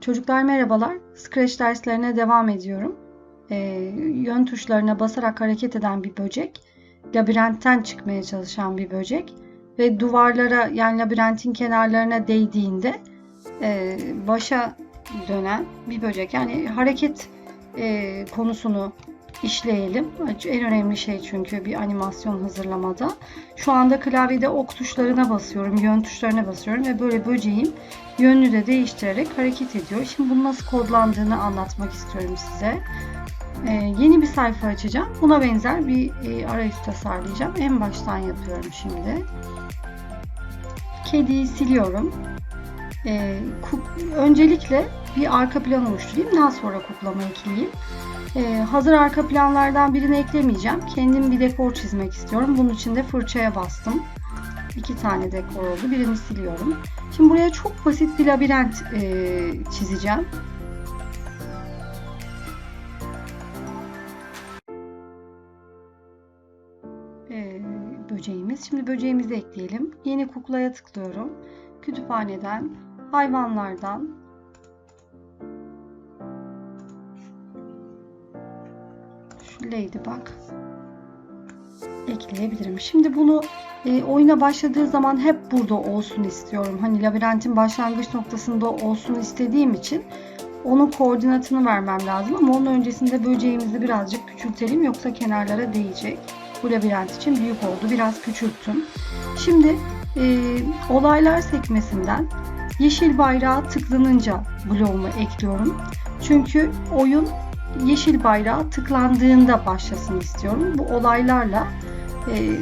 Çocuklar merhabalar. Scratch derslerine devam ediyorum. Ee, yön tuşlarına basarak hareket eden bir böcek. Labirentten çıkmaya çalışan bir böcek. Ve duvarlara yani labirentin kenarlarına değdiğinde e, başa dönen bir böcek. Yani hareket e, konusunu işleyelim. En önemli şey çünkü bir animasyon hazırlamada. Şu anda klavyede ok tuşlarına basıyorum, yön tuşlarına basıyorum ve böyle böceğin yönünü de değiştirerek hareket ediyor. Şimdi bunu nasıl kodlandığını anlatmak istiyorum size. Ee, yeni bir sayfa açacağım. Buna benzer bir e, arayüz tasarlayacağım. En baştan yapıyorum şimdi. Kediyi siliyorum. Ee, öncelikle bir arka plan oluşturayım. Daha sonra kuklama ekleyeyim. Ee, hazır arka planlardan birini eklemeyeceğim. Kendim bir dekor çizmek istiyorum. Bunun için de fırçaya bastım. İki tane dekor oldu. Birini siliyorum. Şimdi buraya çok basit bir labirent e, çizeceğim. Ee, böceğimiz. Şimdi böceğimizi ekleyelim. Yeni kuklaya tıklıyorum. Kütüphaneden, hayvanlardan Ladybug ekleyebilirim. Şimdi bunu e, oyuna başladığı zaman hep burada olsun istiyorum. Hani labirentin başlangıç noktasında olsun istediğim için onun koordinatını vermem lazım ama onun öncesinde böceğimizi birazcık küçültelim yoksa kenarlara değecek. Bu labirent için büyük oldu. Biraz küçülttüm. Şimdi e, olaylar sekmesinden yeşil bayrağı tıklanınca bloğumu ekliyorum. Çünkü oyun yeşil bayrağı tıklandığında başlasın istiyorum. Bu olaylarla e,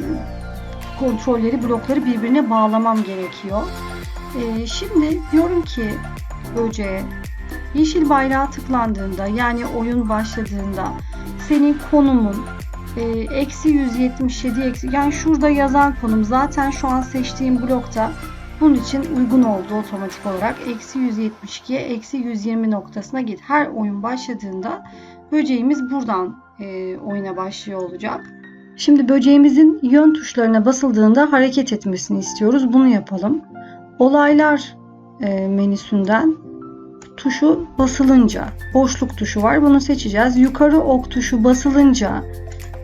kontrolleri, blokları birbirine bağlamam gerekiyor. E, şimdi diyorum ki böceğe yeşil bayrağı tıklandığında yani oyun başladığında senin konumun e, eksi 177 eksi yani şurada yazan konum zaten şu an seçtiğim blokta bunun için uygun oldu otomatik olarak. Eksi 172'ye eksi 120 noktasına git. Her oyun başladığında böceğimiz buradan e, oyuna başlıyor olacak. Şimdi böceğimizin yön tuşlarına basıldığında hareket etmesini istiyoruz. Bunu yapalım. Olaylar e, menüsünden tuşu basılınca boşluk tuşu var. Bunu seçeceğiz. Yukarı ok tuşu basılınca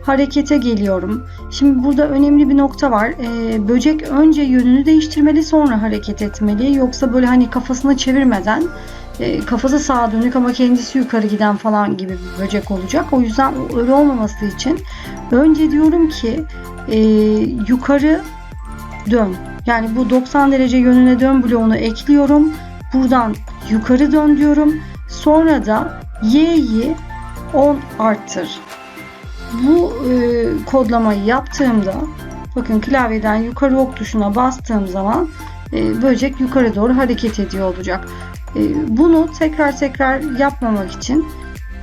harekete geliyorum. Şimdi burada önemli bir nokta var. Ee, böcek önce yönünü değiştirmeli sonra hareket etmeli. Yoksa böyle hani kafasını çevirmeden e, kafası sağa dönük ama kendisi yukarı giden falan gibi bir böcek olacak. O yüzden öyle olmaması için önce diyorum ki e, yukarı dön. Yani bu 90 derece yönüne dön bloğunu ekliyorum. Buradan yukarı dön diyorum. Sonra da y'yi 10 arttır. Bu e, kodlamayı yaptığımda bakın klavyeden yukarı ok tuşuna bastığım zaman e, böcek yukarı doğru hareket ediyor olacak. E, bunu tekrar tekrar yapmamak için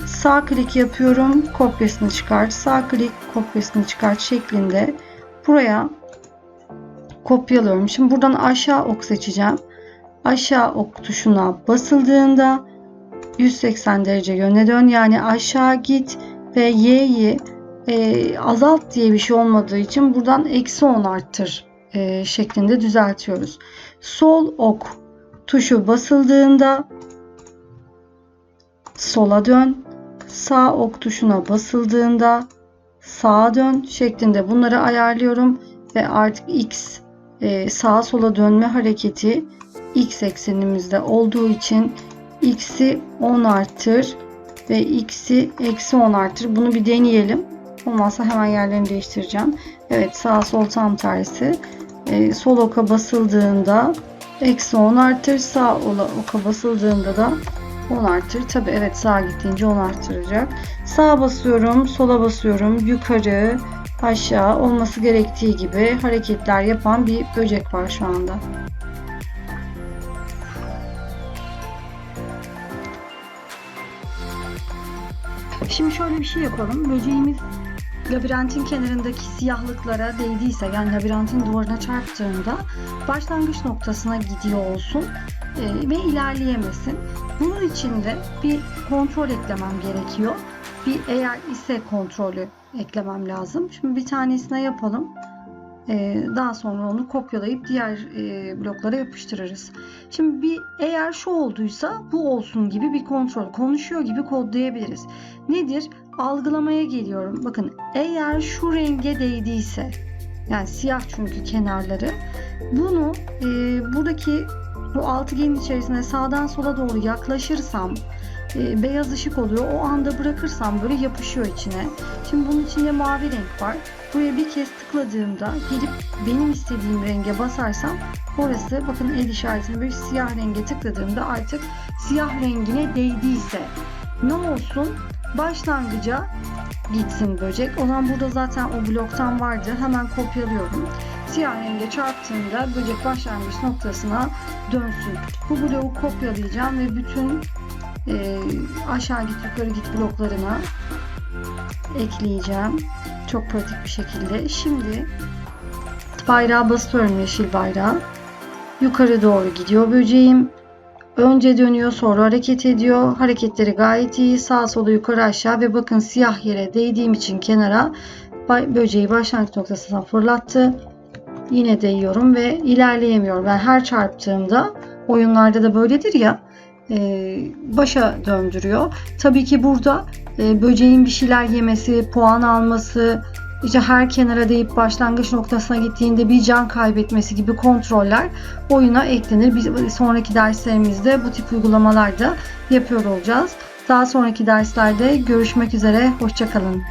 sağ klik yapıyorum, kopyasını çıkart, sağ klik kopyasını çıkart şeklinde buraya kopyalıyorum. Şimdi buradan aşağı ok seçeceğim. Aşağı ok tuşuna basıldığında 180 derece yöne dön yani aşağı git ve y'yi e, azalt diye bir şey olmadığı için buradan eksi 10 arttır e, şeklinde düzeltiyoruz. Sol ok tuşu basıldığında sola dön, sağ ok tuşuna basıldığında sağa dön şeklinde bunları ayarlıyorum ve artık x e, sağa sola dönme hareketi x eksenimizde olduğu için x'i 10 arttır ve x'i eksi 10 arttır. Bunu bir deneyelim. Olmazsa hemen yerlerini değiştireceğim. Evet sağ sol tam tersi. E, sol oka basıldığında eksi 10 artır. Sağ oka basıldığında da 10 artır. Tabi evet sağa gittiğince 10 artıracak. Sağa basıyorum, sola basıyorum, yukarı, aşağı olması gerektiği gibi hareketler yapan bir böcek var şu anda. Şimdi şöyle bir şey yapalım. Böceğimiz labirentin kenarındaki siyahlıklara değdiyse yani labirentin duvarına çarptığında başlangıç noktasına gidiyor olsun e, ve ilerleyemesin. Bunun için de bir kontrol eklemem gerekiyor. Bir eğer ise kontrolü eklemem lazım. Şimdi bir tanesine yapalım. Ee, daha sonra onu kopyalayıp diğer e, bloklara yapıştırırız. Şimdi bir eğer şu olduysa bu olsun gibi bir kontrol. Konuşuyor gibi kodlayabiliriz. Nedir? Algılamaya geliyorum. Bakın eğer şu renge değdiyse yani siyah çünkü kenarları bunu e, buradaki bu altıgenin içerisine sağdan sola doğru yaklaşırsam e, beyaz ışık oluyor. O anda bırakırsam böyle yapışıyor içine. Şimdi bunun içinde mavi renk var. Buraya bir kez tıkladığımda gelip benim istediğim renge basarsam orası bakın el işaretini böyle siyah renge tıkladığımda artık siyah rengine değdiyse ne olsun? Başlangıca gitsin böcek. O zaman burada zaten o bloktan vardı. Hemen kopyalıyorum. Siyah renge çarptığımda böcek başlangıç noktasına dönsün. Bu bloğu kopyalayacağım ve bütün e, aşağı git yukarı git bloklarına ekleyeceğim. Çok pratik bir şekilde. Şimdi bayrağı basıyorum yeşil bayrağı. Yukarı doğru gidiyor böceğim. Önce dönüyor sonra hareket ediyor. Hareketleri gayet iyi. Sağ sola yukarı aşağı ve bakın siyah yere değdiğim için kenara böceği başlangıç noktasına fırlattı. Yine değiyorum ve ilerleyemiyorum. Ben her çarptığımda oyunlarda da böyledir ya başa döndürüyor. Tabii ki burada e, böceğin bir şeyler yemesi, puan alması, işte her kenara deyip başlangıç noktasına gittiğinde bir can kaybetmesi gibi kontroller oyuna eklenir. Biz sonraki derslerimizde bu tip uygulamalar da yapıyor olacağız. Daha sonraki derslerde görüşmek üzere. Hoşçakalın.